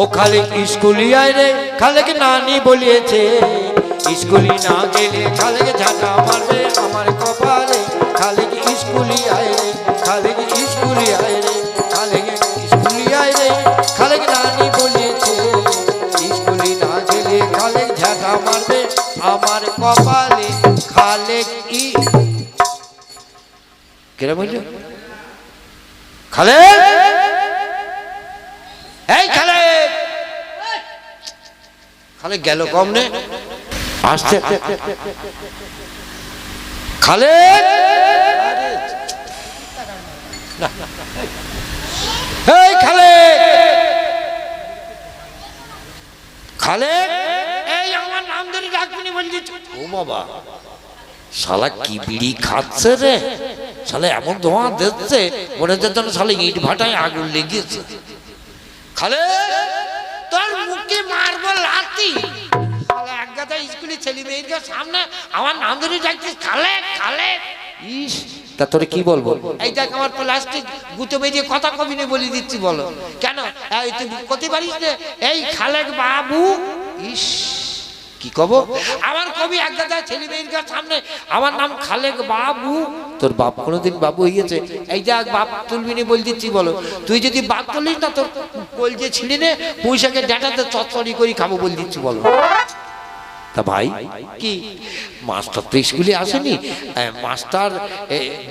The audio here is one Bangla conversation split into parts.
ও খালি স্কুলি আয় রে, খালেকে নানি বলিয়েছে স্কুলি না গেলে খালেকে ঝাঁটা মারবে আমার কপালে। খালেকে স্কুলি আয় রে, খালেকে স্কুলি আয় রে, খালেকে স্কুলি আয় রে, খালেকে নানি বলিয়েছে স্কুলি না গেলে খালেক ঝাঁটা মারবে আমার কপালে। খালেক ই। কেরা বলল? খালে এই খালে খালে গেল কম নে আসছে। খালে এই খালে খালে এই আমার নাম ধরে ডাকবি বলে দিচ্ছি ও বাবা। শালা কি বিড়ি খাচ্ছে রে? শালা এমন ধোঁয়া দিচ্ছে মনে হচ্ছে যেন শালা ইট ভাটায় আগুন লেগেছে। খালে শালা এক স্কুলে ছেলে মেয়েদের সামনে আমার নাম ধরে ডাকছিস খালে খালে। ইস তা তোরে কি বলব? এই দেখ আমার প্লাস্টিক গুঁতো বেরিয়ে কথা কবি নেই বলে দিচ্ছি বলো। কেন? এই তুই করতে পারিস না? এই খালেক বাবু। ইস কি কব? আমার কবি এক গাদা ছেলে মেয়ের সামনে আমার নাম খালেক বাবু। তোর বাপ কোনোদিন বাবু হইয়াছে? এই দেখ বাপ তুলবি নি বল দিচ্ছি বলো। তুই যদি বাপ তুলিস না তোর যে ছিঁড়ে নে পয়সাকে ডাটাতে চচ্চড়ি করি খাব বল দিচ্ছি বলো। তা ভাই, কি? মাস্টার তো স্কুলে আসেনি। মাস্টার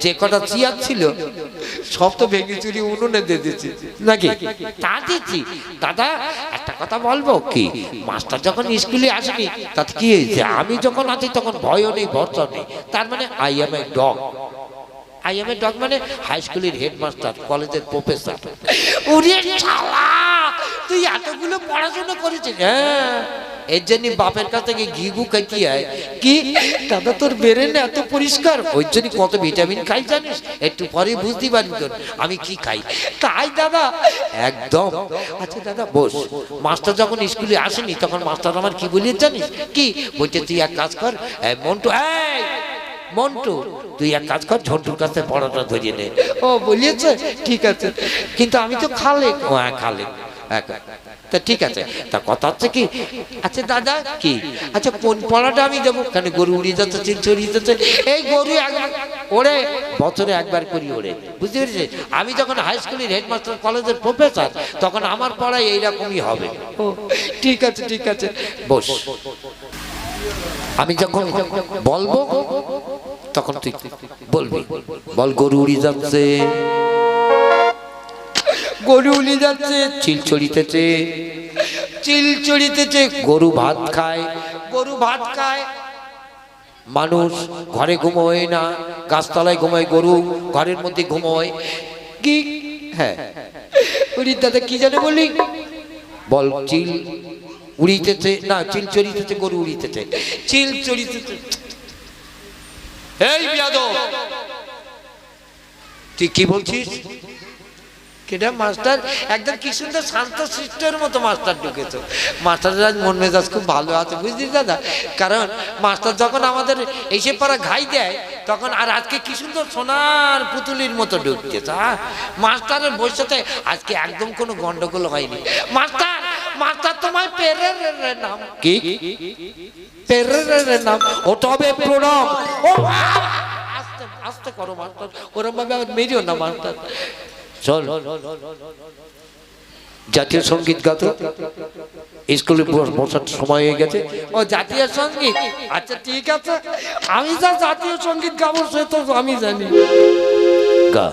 যে কটা চেয়ার ছিল, সব তো ভেঙে চুরি উনুনে দিয়ে দিচ্ছি নাকি? তা দিচ্ছি দাদা, একটা কথা বলব কি? মাস্টার যখন স্কুলে আসেনি তাতে কি হয়েছে? আমি যখন আছি, তখন ভয়ও নেই ভরসা নেই। তার মানে I am a dog I am a dog মানে হাই স্কুলের হেডমাস্টার কলেজের প্রফেসর শালা, তুই এতগুলো পড়াশোনা করেছিস? হ্যাঁ। এর জন্য বাপের কাছ থেকে ঘি গু খাইতে হয় কি? দাদা, তোর বেরেন এত পরিষ্কার? ওই জন্য কত ভিটামিন খাই জানিস? একটু পরে বুঝতে পারবি তোর, আমি কি খাই? তাই দাদা, একদম। আচ্ছা দাদা, বস। মাস্টার যখন স্কুলে আসেনি, তখন মাস্টার আমার কি বলিয়ে জানিস? কি? বলছে, তুই এক কাজ কর মন্টু, এই, মন্টু, তুই এক কাজ কর, ঝন্টুর কাছে পড়াটা ধরিয়ে নে। ও, বলিয়েছে? ঠিক আছে। কিন্তু আমি তো খালে। হ্যাঁ খালে। তা ঠিক আছে। তা কথা হচ্ছে কি? আচ্ছা দাদা কি? আচ্ছা কোন পড়াটা আমি দেবো? কেন গরু উড়িয়ে যাচ্ছে চিল ছড়িয়ে যাচ্ছে? এই গরু একবার ওরে বছরে একবার করি ওরে বুঝতে পেরেছিস আমি যখন হাই স্কুলের হেডমাস্টার কলেজের প্রফেসর তখন আমার পড়াই এইরকমই হবে। ও ঠিক আছে ঠিক আছে। বস। আমি যখন বলব তখন তুই বলবি। বল গরু উড়ি যাচ্ছে। গরু উড়ি যাচ্ছে, চিল চড়িতেছে। চিল চড়িতেছে, গরু ভাত খায়, গরু ভাত খায়। মানুষ ঘরে ঘুমোয় না, গাছতলায় ঘুমোয় গরু, ঘরের মধ্যে ঘুমোয়। কি? হ্যাঁ। উড়ি দাদা কি জানে বলি? বল, চিল উড়িতেছে, না, চিল চড়িতেছে, গরু উড়িতেছে। চিল চড়িতেছে। এই বিয়াদব! তুই কি বলছিস? কেটা মাস্টার? একদম কি সুন্দর শান্ত শিষ্টের মতো মাস্টার ঢুকেছ। মাস্টারের আজ মন মেজাজ খুব ভালো আছে, বুঝলি দাদা? কারণ মাস্টার যখন আমাদের এসে পারা ঘাই দেয়, তখন আর আজকে কি সুন্দর সোনার পুতুলির মতো ঢুকতেছে হ্যাঁ? মাস্টারের বসেতে আজকে একদম কোনো গন্ডগোল হয়নি। মাস্টার মাস্টার তোমার পেরের নাম। কি? পেরের নাম। ও তবে প্রণাম। ও আস্তে আস্তে করো মাস্টার। ওরম ভাবে মেরিও না মাস্টার। চল জাতীয় সঙ্গীত গাতো স্কুলে বস- বসার সময় হয়ে গেছে ও জাতীয় সঙ্গীত আচ্ছা ঠিক আছে আমি যা জাতীয় সঙ্গীত গাবো সে তো আমি জানি গা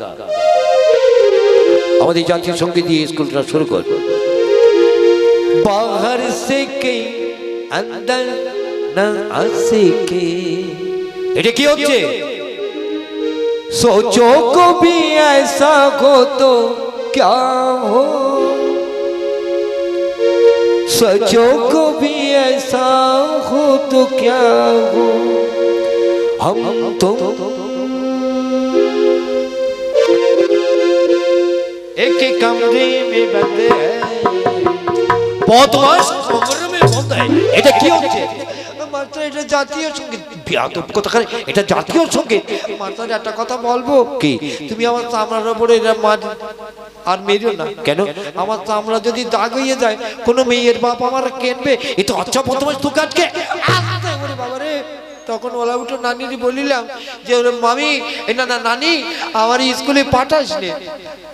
আমাদের জাতীয় সঙ্গীত দিয়ে স্কুলটা শুরু কর बाहर से कई अंदर न आसे के এটা কি হচ্ছে सोचो को भी ऐसा हो तो क्या हो? सचो को भी ऐसा हो तो क्या हो? हम तो एक ही कमरे में बंद है। बहुत वर्ष कमरे में बंद है। ये तो क्यों होता है? মাস্টার এটা জাতীয় সংগীত। বিয়াদব কথা করে এটা জাতীয় সংগীত। একটা কথা বলব? কি? তুমি আমার চামড়ার উপরে এটা মার আর মেরো না। কেন? আমার তো আমরা যদি দাগ হয়ে যায় কোনো মেয়ের বাপ আমার কেনবে? এ তো আচ্ছা প্রথমে আস্তে করে বাবা রে তখন ওলা উঠো নানির বলিলাম যে ওরে মামি না না নানি আমার স্কুলে পাঠাস নে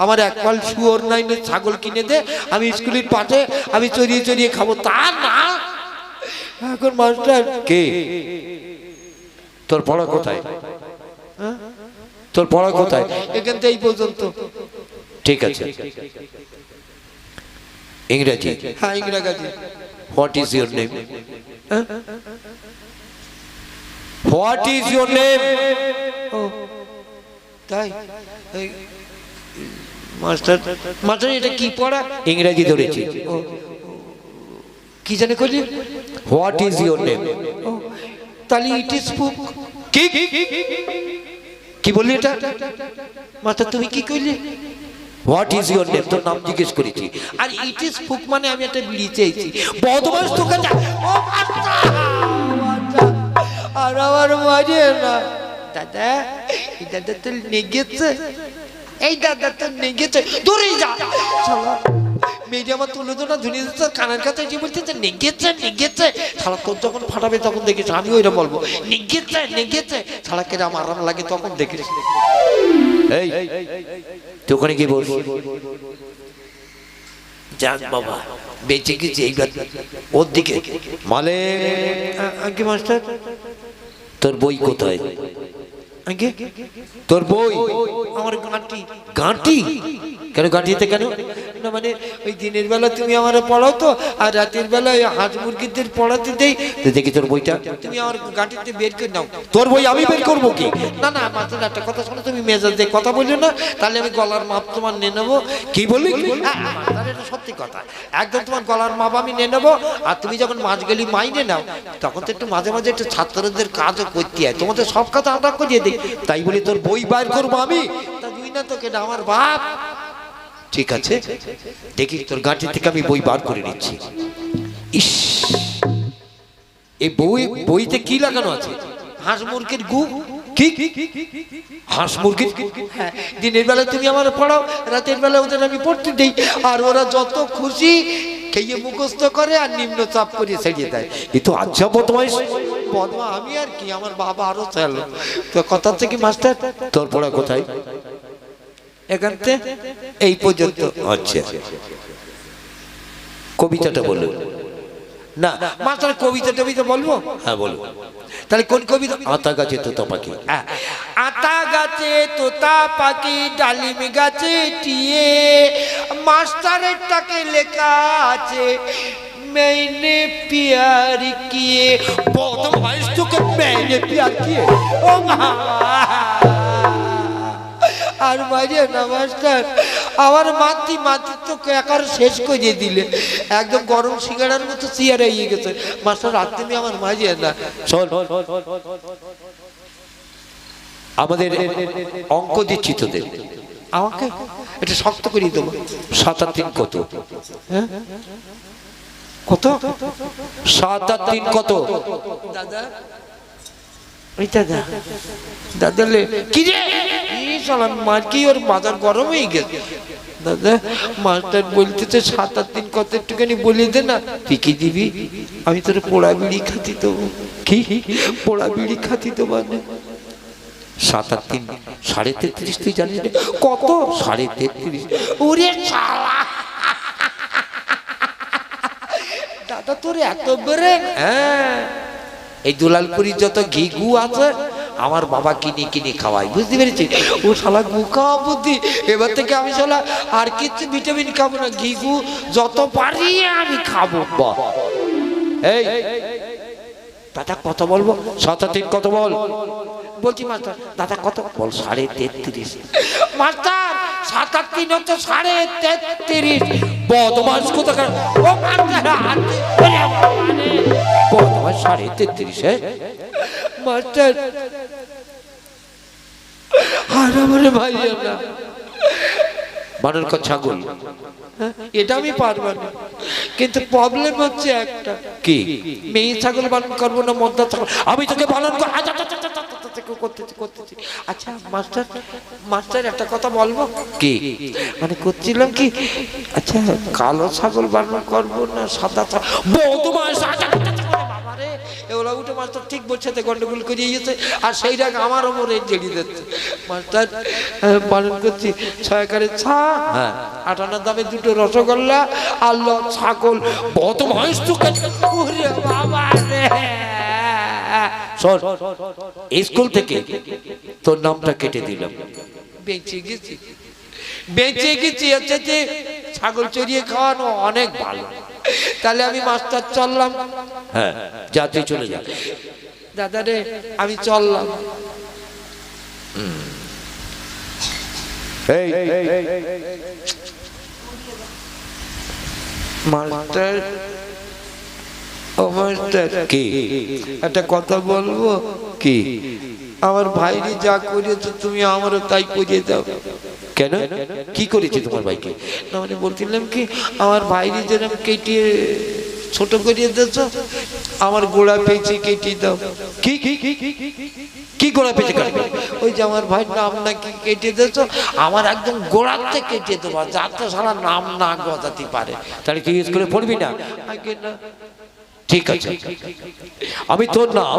আমার এক পাল শুয়োর নাই ছাগল কিনে দে আমি স্কুলে পাঠে আমি চড়িয়ে চড়িয়ে খাব। তা না এখন মাস্টার কে? তোর পড়া কোথায়? তোর পড়া কোথায়? এখান থেকে এই পর্যন্ত। ঠিক আছে। ইংরেজি। হ্যাঁ ইংরাজি। What is your name what is your name ও তাই? মাস্টার মাস্টার এটা কি পড়া? ইংরেজি ধরেছি। ও, কি জানে করলি হোয়াট ইজ ইউর নেম তাহলে ইট ইজ বুক কি? কি বললি এটা? মাস্টার তুমি কি করলি হোয়াট ইজ ইউর নেম তোর নাম জিজ্ঞেস করেছি। আর ইট ইজ বুক মানে আমি একটা বিড়ি চেয়েছি বদমাস তোকে যা ও মাস্টার, আর আমার মাঝে না। দাদা এই দাদা তো নেগেছে এই দাদা তো নেগেছে দূরে যা। শালা মেয়েটি আমার তুলে তো না ধুনিয়ে দিচ্ছে কানের কাছে এসে বলতেছে নেগেছে নেগেছে। শালা তোর যখন ফাটাবে তখন দেখিস আমি ওইটা বলব। নেগেছে নেগেছে। শালা কেরা আমার আরাম লাগে তখন দেখিস এই তুই ওখানে কি বলবি যাক বাবা বেঁচে গেছি এইবার। ওর দিকে। মালে আগে মাস্টার তোর বই কোথায়? তোর বই? আমার গাঁটি গাঁটি কেন গাঁটিতে কেন? না মানে ওই দিনের বেলা তুমি আমার পড়াও তো আর রাতের বেলা ওই হাঁস মুরগিদের পড়াতে দেই। তুই দেখি তোর বইটা। তুমি আমার গাঁটিতে বের করে নাও। তোর বই আমি বের করব কি? না না মাত্র একটা কথা শোনো তুমি মেজাজ দিয়ে কথা বলছো না তাহলে আমি গলার মাপ তোমার নিয়ে নেব। কি বললি হ্যাঁ, মাস্টার, এটা সত্যি কথা। একদম তোমার গলার মাপ আমি নিয়ে নেব আর তুমি যখন মাছ গেলি মাইনে নাও তখন তো একটু মাঝে মাঝে একটু ছাত্রদের কাজও করতে হয়। তোমাদের সব কথা আদা করিয়ে দিই। তাই বলি তোর বই বাইর করব আমি। না তো কেনা আমার বাপ। ঠিক আছে দেখি তোর গাঁটি থেকে আমি বই বার করে নিচ্ছি। ইস এই বই বইতে কি লাগানো আছে? হাঁস মুরগির গু? কি? হাঁস মুরগির হ্যাঁ, দিনের বেলা তুমি আমার পড়াও রাতের বেলা ওদের আমি পড়তে দিই। আর ওরা যত খুশি খেয়ে মুখস্থ করে আর নিম্ন চাপ করে ছেড়িয়ে দেয়। এ তো আচ্ছা বদমাইশ বদমা আমি আর কি আমার বাবা আরও চাইলো তো কথা থেকে মাস্টার তোর পড়া কোথায়? এখান থেকে এই পর্যন্ত। আচ্ছা। কবিতাটা বলো। না মাস্টার কবিতা টবিতা বলব? হ্যাঁ বলব তাহলে কোন কবিতা? আতা গাছে তোতা পাখি। আ- আতা গাছে তোতা পাখি ডালিম গাছে টিয়ে। মাস্টারের টাকে লেখা আছে मैंने प्यार किए बदमाश तो के मैंने प्यार किए ओ বাবা আর মাঝে না মাস্টার আমার মাতি মাতি তো একার শেষ করে দিলে একদম গরম সিঙ্গাড়ার মতো চেয়ারে ইয়ে গেছে মাস্টার রাত তুমি আমার মাঝে না শোন আমাদের অঙ্ক দিচ্ছি তোদের আমাকে এটা শক্ত করে দেবো সাত আর তিন কত হ্যাঁ কত? সাত আর তিন কত? দাদা? ওই দাদা। দাদা কি রে? এই মার কি ওর গরম হয়ে গেছে? দাদা মাস্টার বলতেছে সাত আট দিন কত একটুখানি বলে দে না। তুই কি দিবি? আমি তোর পোড়া বিড়ি খাতি দেবো। কি? পোড়া বিড়ি খাতি দেবো না সাত আর তিন সাড়ে তেত্রিশ তুই জানিস? কত? সাড়ে তেত্রিশ। ওরে দাদা তোর এত বেরেন হ্যাঁ। এই দুলালপুরির যত ঘি গু আছে, আমার বাবা কিনে কিনে খাওয়াই বুঝতে পেরেছি ও শালা গু খাওয়া বুদ্ধি। এবার থেকে আমি শালা আর কিছু ভিটামিন খাব না, ঘি গু যত পারি আমি খাব এই, দাদা কত বলব? তিন কত বল? বলছি, মাস্টার, দাদা কত বল? সাড়ে তেত্রিশ। মাস্টার তিন হচ্ছে সাড়ে তেত্রিশ। বদমাস কোথাকার ও বদমাস সাড়ে তেত্রিশ আর আমার ভাই আমরা কা ছাগল এটা আমি পারব না। কিন্তু প্রবলেম হচ্ছে একটা। কি? মেয়ে ছাগল পালন করব না মদ্দা ছাগল। আমি তোকে পালন আচ্ছা, আচ্ছা, আচ্ছা, করতেছি করতেছি। আচ্ছা মাস্টার মাস্টার একটা কথা বলব? কি? মানে করছিলাম কি? আচ্ছা কালো ছাগল পালন করব না সাদা ছাগল বৌদ্ধ এগুলো উঠে মাস্টার ঠিক বলছে তো গন্ডগোল করিয়ে গেছে। আর সেই রাগ আমার ওপরে জড়িয়ে দিচ্ছে মাস্টার পালন করছি, ছয় করে ছা হ্যাঁ। আটানার দামে দুটো রসগোল্লা আর ল, ছাগল। বত তোকে ওরে বাবা রে। স্কুল থেকে তোর নামটা কেটে দিলাম। বেঁচে গেছি। বেঁচে গেছি, হচ্ছে যে ছাগল চড়িয়ে খাওয়ানো অনেক ভালো। তাহলে আমি মাস্টার চললাম। হ্যাঁ যা তুই চলে যা দাদা রে আমি চললাম। মাস্টার ও মাস্টার কি? একটা কথা বলব? কি? আমার ভাইরে যা করিয়েছো তুমি আমারও তাই করিয়ে দাও। কেন? কি করেছি তোমার ভাইকে? না মানে বলছিলাম কি, আমার ভাইরে যেরকম কেটে ছোট করিয়ে দিয়েছ, আমার গোড়া পেয়েছি কেটে দাও। কি কি কি কি কি গোড়া পেঁচে কাটবে? ওই যে আমার ভাই নাম নাকি কেটে দিয়েছ, আমার একদম গোড়াতে কেটে দেবো যাতে সারা নাম না গজাতে পারে। তাহলে তুই স্কুলে পড়বি না? না। ঠিক আছে। আমি তোর নাম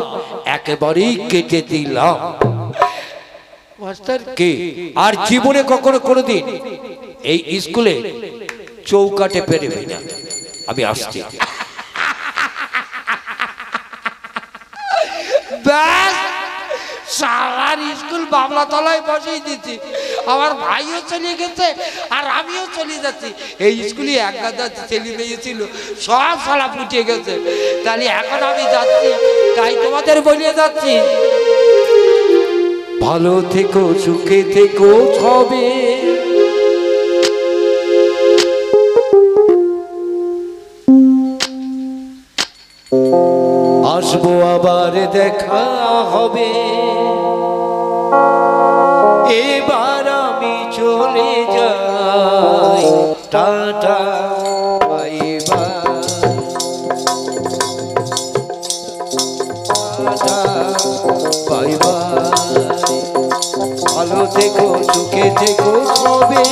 একেবারেই কেটে দিলাম। মাস্টার কি? আর জীবনে কখনো কোনোদিন এই স্কুলে চৌকাটে পেরেবি না। আমি আসছি। সারার স্কুল বাবলা তলায় বসেই দিচ্ছি আমার ভাইও চলে গেছে আর আমিও চলে যাচ্ছি। এই স্কুলে এক গাদা ছেলে মেয়ে ছিল সব সালা ফুটে গেছে। তাহলে এখন আমি যাচ্ছি তাই তোমাদের বলিয়ে যাচ্ছি। ভালো থেকো সুখে থেকো ছবে আসব আবার দেখা হবে। এবার আমি চলে যাই। টাটা। থেকো সুখে থেকো সবে।